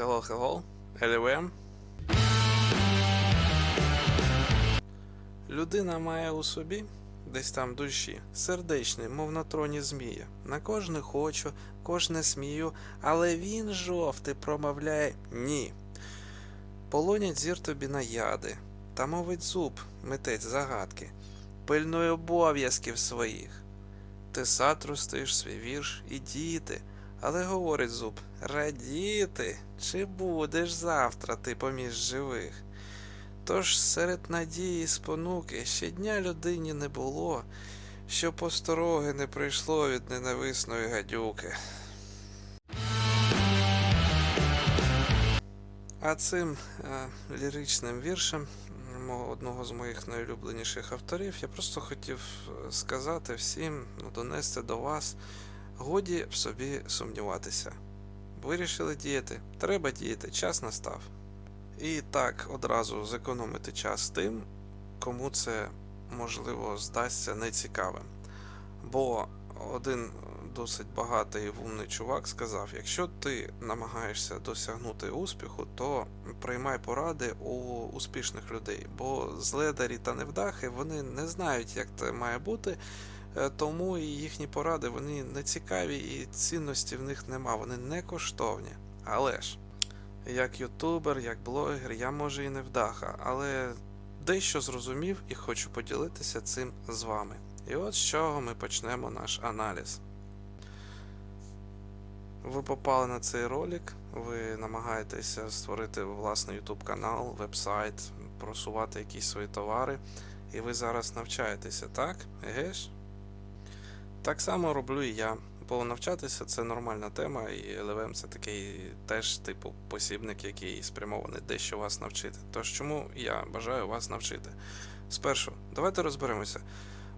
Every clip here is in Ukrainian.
Hello, hello. LVM. Людина має у собі, десь там душі, сердечний, мов на троні змія. На кожне хочу, кожне смію, але він жовтий промовляє ні. Полонять зір тобі на яди, та мовить зуб, митець загадки, пильнує обов'язків своїх. Ти сад ростиш свій вірш і діти, але говорить зуб, радіти, чи будеш завтра ти поміж живих? Тож серед надії і спонуки щодня людині не було, що постороги не прийшло від ненависної гадюки. А цим е, ліричним віршем мого одного з моїх найулюбленіших авторів я просто хотів е, сказати всім, ну, донести до вас, годі в собі сумніватися. Вирішили діяти, треба діяти, час настав. І так одразу зекономити час тим, кому це можливо здасться нецікавим. Бо один досить багатий вумний чувак сказав: якщо ти намагаєшся досягнути успіху, то приймай поради у успішних людей, бо зледарі та невдахи вони не знають, як це має бути. Е, Тому і їхні поради вони не цікаві і цінності в них нема, вони не коштовні. Але ж як ютубер, як блогер, я може і не вдаха, але дещо зрозумів і хочу поділитися цим з вами. І от з чого ми почнемо наш аналіз. Ви попали на цей ролик, ви намагаєтеся створити власний YouTube канал, вебсайт, просувати якісь свої товари, і ви зараз навчаєтеся, так? Еге ж? Так само роблю і я. Бо навчатися це нормальна тема, і LLM це такий теж типу посібник, який спрямований дещо вас навчити. Тож чому я бажаю вас навчити? Спершу, давайте розберемося.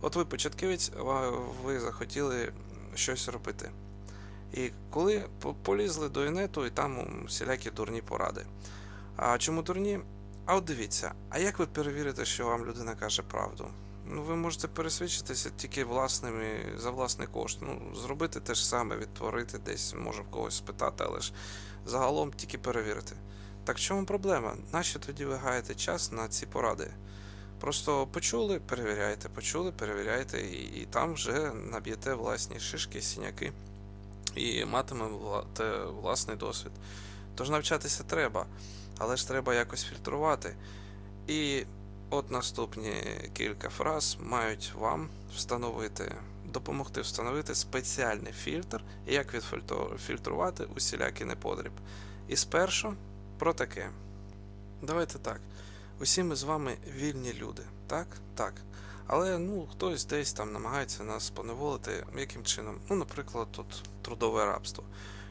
От ви початківець, ви захотіли щось робити. І коли полізли до інету, і там всілякі дурні поради. А чому дурні? А от дивіться, а як ви перевірите, що вам людина каже правду? Ну, ви можете пересвідчитися тільки власними за власний кошт. Ну, зробити те ж саме, відтворити десь, може в когось спитати, але ж загалом тільки перевірити. Так в чому проблема? Нащо тоді ви гаєте час на ці поради? Просто почули, перевіряйте, почули, перевіряйте, і, і там вже наб'єте власні шишки, сіняки і матимете власний досвід. Тож навчатися треба, але ж треба якось фільтрувати. І От наступні кілька фраз мають вам встановити, допомогти встановити спеціальний фільтр, як відфільтрувати усілякий неподріб. І спершу про таке. Давайте так. Усі ми з вами вільні люди, так? Так. Але ну, хтось десь там намагається нас поневолити яким чином? Ну, наприклад, тут трудове рабство.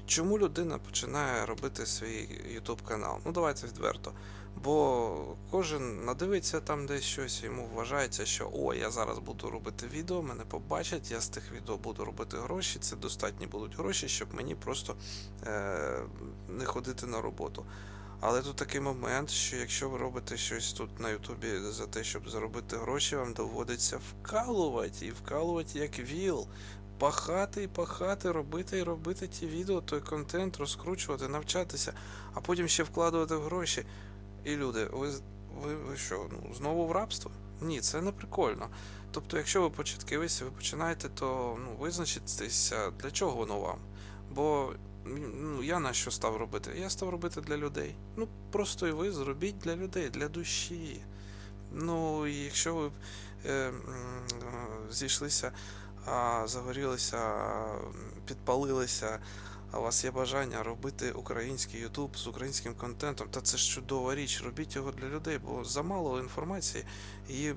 Чому людина починає робити свій YouTube канал? Ну, давайте відверто. Бо кожен надивиться там десь щось, йому вважається, що о, я зараз буду робити відео, мене побачать, я з тих відео буду робити гроші, це достатні будуть гроші, щоб мені просто е- не ходити на роботу. Але тут такий момент, що якщо ви робите щось тут на Ютубі за те, щоб заробити гроші, вам доводиться вкалувати і вкалувати як віл. Пахати і пахати, робити і робити ті відео, той контент, розкручувати, навчатися, а потім ще вкладувати в гроші. І люди, ви, ви, ви що, ну, знову в рабство? Ні, це не прикольно. Тобто, якщо ви початківець, ви починаєте, то ну, визначитися, для чого воно вам. Бо ну, я на що став робити? Я став робити для людей. Ну, просто і ви зробіть для людей, для душі. Ну, і якщо ви е, е, зійшлися, а, загорілися, підпалилися, а у вас є бажання робити український Ютуб з українським контентом, та це ж чудова річ. Робіть його для людей, бо замало інформації, її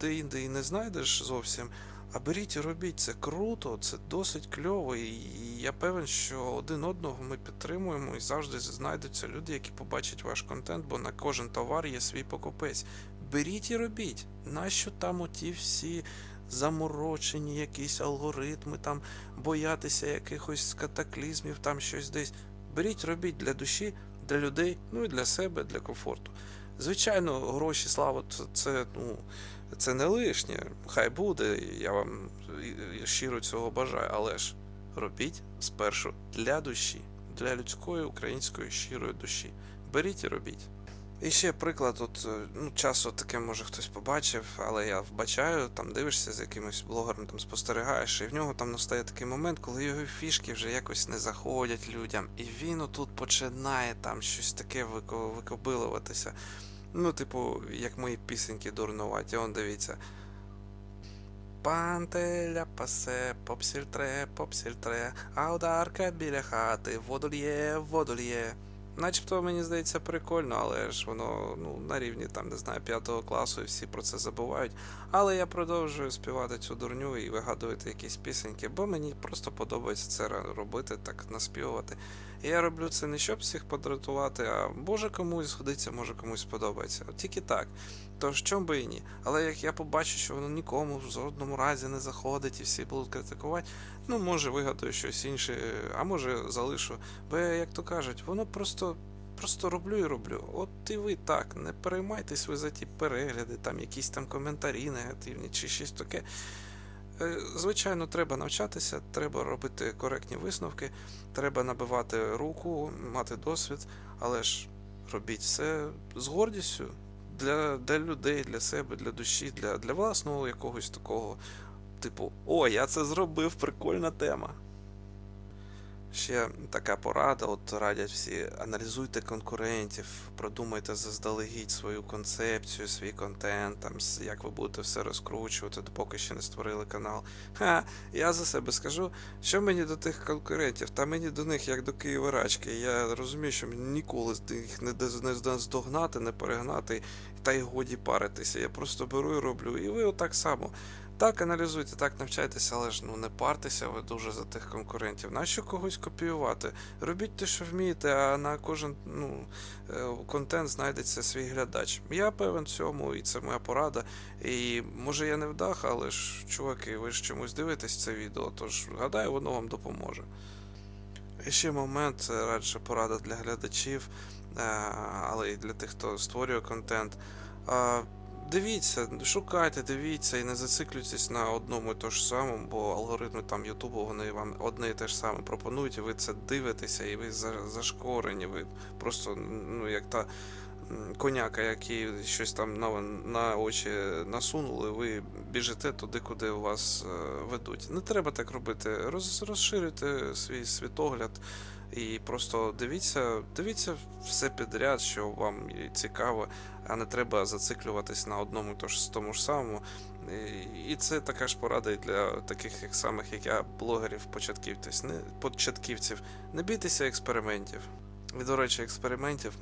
де-інде і не знайдеш зовсім. А беріть і робіть, це круто, це досить кльово, і я певен, що один одного ми підтримуємо і завжди знайдуться люди, які побачать ваш контент, бо на кожен товар є свій покупець. Беріть і робіть. Нащо там оті всі заморочені якісь алгоритми, там боятися якихось катаклізмів, там щось десь. Беріть, робіть для душі, для людей, ну і для себе, для комфорту. Звичайно, гроші, слава, це, ну, це не лишнє. Хай буде, я вам щиро цього бажаю, але ж робіть спершу для душі, для людської української щирої душі. Беріть і робіть. І ще приклад, от е, ну, часу таке може хтось побачив, але я вбачаю, там дивишся з якимось блогером, там спостерігаєш, і в нього там настає такий момент, коли його фішки вже якось не заходять людям, і він отут починає там щось таке викобилуватися. Ну, типу, як мої пісеньки дурнуваті, он дивіться. Пантеля пасе, попсільтре, попсільтре, а ударка біля хати, воду лє, воду лє. Начебто, мені здається, прикольно, але ж воно ну, на рівні там, не знаю, п'ятого класу і всі про це забувають. Але я продовжую співати цю дурню і вигадувати якісь пісеньки, бо мені просто подобається це робити, так наспівувати. Я роблю це не щоб всіх подратувати, а може комусь згодиться, може комусь сподобається. Тільки так. Тож чому би і ні. Але як я побачу, що воно нікому в жодному разі не заходить і всі будуть критикувати, ну може вигадую щось інше, а може залишу. Бо я, як то кажуть, воно просто. Просто роблю і роблю. От і ви так, не переймайтесь ви за ті перегляди, там якісь там коментарі негативні чи щось таке. Е, Звичайно, треба навчатися, треба робити коректні висновки, треба набивати руку, мати досвід, але ж робіть все з гордістю для, для людей, для себе, для душі, для, для власного якогось такого, типу, о, я це зробив, прикольна тема. Ще така порада, от радять всі, аналізуйте конкурентів, продумайте заздалегідь свою концепцію, свій контент, там, як ви будете все розкручувати, допоки ще не створили канал. Ха, я за себе скажу, що мені до тих конкурентів, та мені до них як до Києва-рачки. Я розумію, що мені ніколи їх не здогнати, не перегнати, та й годі паритися. Я просто беру і роблю. І ви отак само. Так, аналізуйте, так навчайтеся, але ж ну не партеся ви дуже за тих конкурентів. Нащо когось копіювати? Робіть те, що вмієте, а на кожен ну, е, контент знайдеться свій глядач. Я певен цьому, і це моя порада. І може я не вдах, але ж, чуваки, ви ж чомусь дивитесь це відео, тож гадаю, воно вам допоможе. І ще момент, е, радше порада для глядачів, е, але і для тих, хто створює контент. Дивіться, шукайте, дивіться і не зациклюйтесь на одному і то ж самому, бо алгоритми там Ютубу вони вам одне і те ж саме пропонують, і ви це дивитеся, і ви зашкорені, ви просто ну як та коняка, який щось там на, на очі насунули, ви біжите туди, куди вас е, ведуть. Не треба так робити. Роз, розширюйте свій світогляд. І просто дивіться, дивіться все підряд, що вам цікаво, а не треба зациклюватись на одному тож, тому ж самому. І це така ж порада і для таких як самих, як я, блогерів, початківців. Не, початківців. Не бійтеся експериментів. І, до речі, експериментів.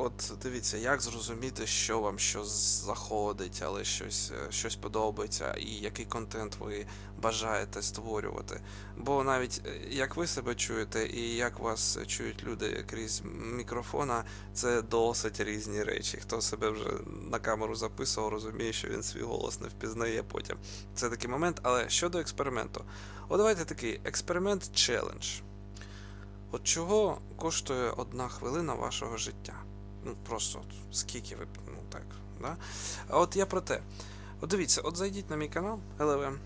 От дивіться, як зрозуміти, що вам що заходить, але щось, е, щось подобається, і який контент ви бажаєте створювати. Бо навіть е, як ви себе чуєте, і як вас чують люди крізь мікрофона, це досить різні речі. Хто себе вже на камеру записував, розуміє, що він свій голос не впізнає потім. Це такий момент. Але щодо експерименту, от давайте такий експеримент челендж. От чого коштує одна хвилина вашого життя? Ну просто от, скільки ви ну так, да? А от я про те. От дивіться, от зайдіть на мій канал LLM,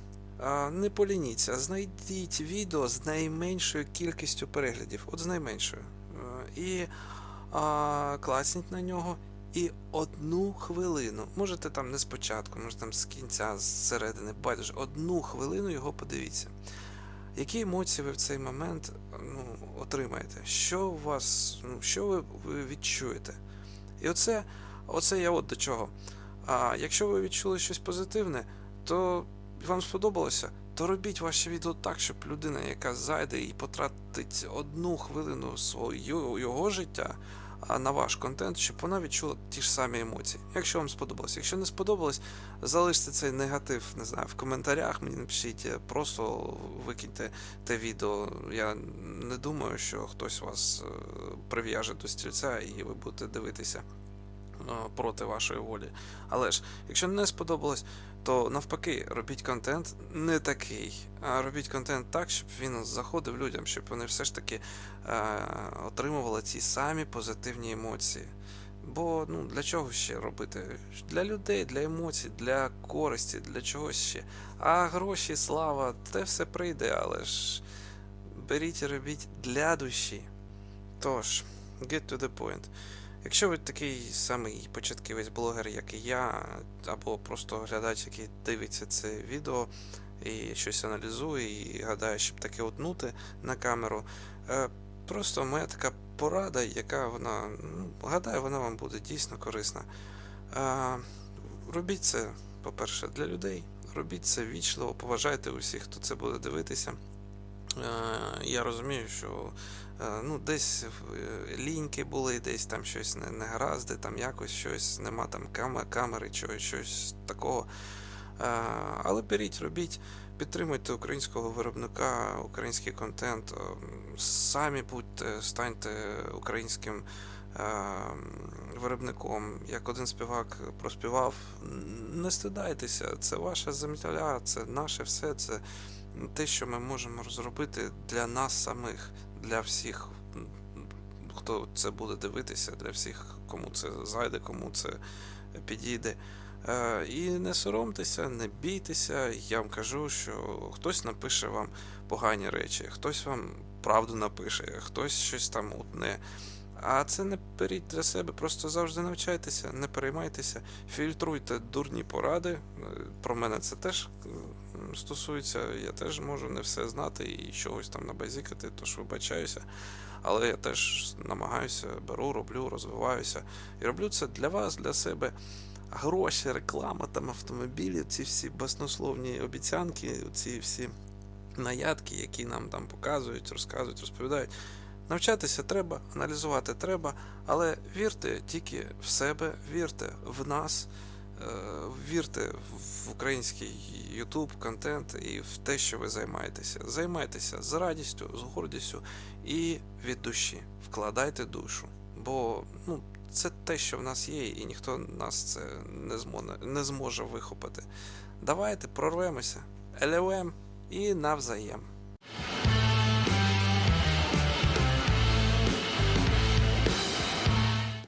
не полініться, знайдіть відео з найменшою кількістю переглядів, от з найменшою. І а, класніть на нього. І одну хвилину, можете там не спочатку, може там з кінця, з середини, байдуже, одну хвилину його подивіться. Які емоції ви в цей момент ну, отримаєте? Що у вас, ну, що ви, ви відчуєте? І оце, оце я от до чого. А якщо ви відчули щось позитивне, то вам сподобалося, то робіть ваше відео так, щоб людина, яка зайде і потратить одну хвилину свого його життя на ваш контент, щоб вона відчула ті ж самі емоції. Якщо вам сподобалось. Якщо не сподобалось, залиште цей негатив, не знаю, в коментарях мені напишіть, е, просто викиньте те відео. Я не думаю, що хтось вас е, прив'яже до стільця і ви будете дивитися е, проти вашої волі. Але ж, якщо не сподобалось, то навпаки, робіть контент не такий, а робіть контент так, щоб він заходив людям, щоб вони все ж таки е, отримували ці самі позитивні емоції. Бо ну для чого ще робити? Для людей, для емоцій, для користі, для чогось ще. А гроші, слава, те все прийде, але ж беріть і робіть для душі. Тож, get to the point. Якщо ви такий самий початківець блогер, як і я, або просто глядач, який дивиться це відео і щось аналізує, і гадає, щоб таке утнути на камеру, е, просто моя така порада, яка вона, ну, гадаю, вона вам буде дійсно корисна. Е, Робіть це, по-перше, для людей. Робіть це вічливо, поважайте усіх, хто це буде дивитися. Е, Я розумію, що е, ну, десь е, ліньки були, десь там щось не, не гаразди, там якось щось, нема там кам- камери, чогось, щось такого. Але беріть, робіть, підтримуйте українського виробника, український контент, самі будьте, станьте українським виробником. Як один співак проспівав, не стидайтеся, це ваша земля, це наше все, це те, що ми можемо зробити для нас самих, для всіх, хто це буде дивитися, для всіх, кому це зайде, кому це підійде. Е, І не соромтеся, не бійтеся. Я вам кажу, що хтось напише вам погані речі, хтось вам правду напише, хтось щось там утне. А це не беріть для себе, просто завжди навчайтеся, не переймайтеся, фільтруйте дурні поради. Е, Про мене це теж м, стосується. Я теж можу не все знати і чогось там набазікати, тож вибачаюся. Але я теж намагаюся, беру, роблю, розвиваюся. І роблю це для вас, для себе. Гроші, реклама, там автомобілі, ці всі баснословні обіцянки, ці всі наядки, які нам там показують, розказують, розповідають. Навчатися треба, аналізувати треба, але вірте тільки в себе, вірте в нас, вірте в український YouTube контент і в те, що ви займаєтеся. Займайтеся з радістю, з гордістю і від душі. Вкладайте душу. Бо ну, це те, що в нас є, і ніхто нас це не зможе, не зможе вихопити. Давайте прорвемося. LLM і навзаєм.